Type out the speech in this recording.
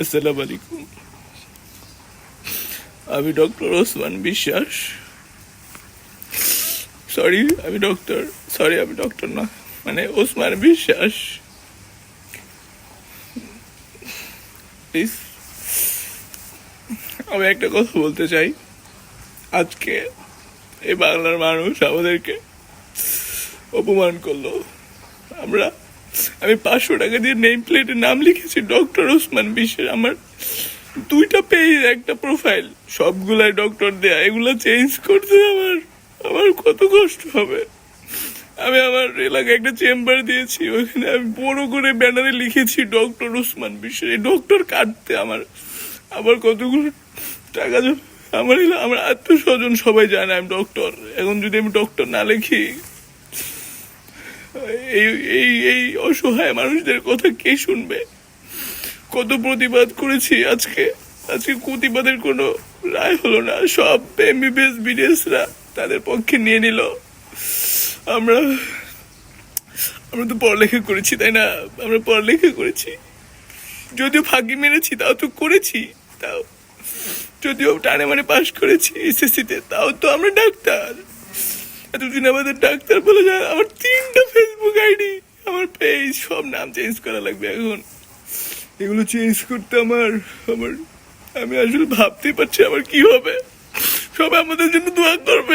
আলাইকুম। আমি ডক্টর ওসমান বিশ্বাস। সরি আমি ডক্টর সরি আমি ডক্টর না মানে ওসমান বিশ্বাস। প্লিজ আমি একটা কথা বলতে চাই। আজকে এই বাংলার মানুষ আমাদেরকে অপমান করল। আমরা আমি পাঁচশো টাকা দিয়ে নেম প্লেটে নাম লিখেছি ডক্টর ওসমান বিশ্বের আমার। দুইটা পেজ একটা প্রোফাইল সবগুলাই ডক্টর দেয়া, এগুলো চেঞ্জ করতে আমার আমার কত কষ্ট হবে। আমি আমার এলাকায় একটা চেম্বার দিয়েছি ওখানে আমি বড় করে ব্যানারে লিখেছি ডক্টর ওসমান বিশ্বের এই ডক্টর কাটতে আমার আমার কতগুলো টাকা আমার আমার আত্মীয় স্বজন সবাই জানে আমি ডক্টর এখন যদি আমি ডক্টর না লিখি এই এই এই অসহায় মানুষদের কথা কে শুনবে? কত প্রতিবাদ করেছি আজকে। আজকে প্রতিবাদের কোনো রায় হলো না। সব এমবিবিএস বিডিএসরা তাদের পক্ষে নিয়ে নিল। আমরা আমরা তো পড়ালেখা করেছি, তাই না? আমরা পড়ালেখা করেছি। যদিও ফাঁকি মেরেছি, তাও তো করেছি। তাও, যদিও টানে মানে পাশ করেছি এসএসসিতে তাও তো আমরা ডাক্তার। এতদিন আমাদের ডাক্তার বলে যায়, আমার তিনটা ফেসবুক আইডি আমার পেজ সব নাম চেঞ্জ করা লাগবে এখন। এগুলো চেঞ্জ করতে আমার আমার, আমি আসলে ভাবতেই পারছি আমার কি হবে। সবাই আমাদের জন্য দোয়া করবেন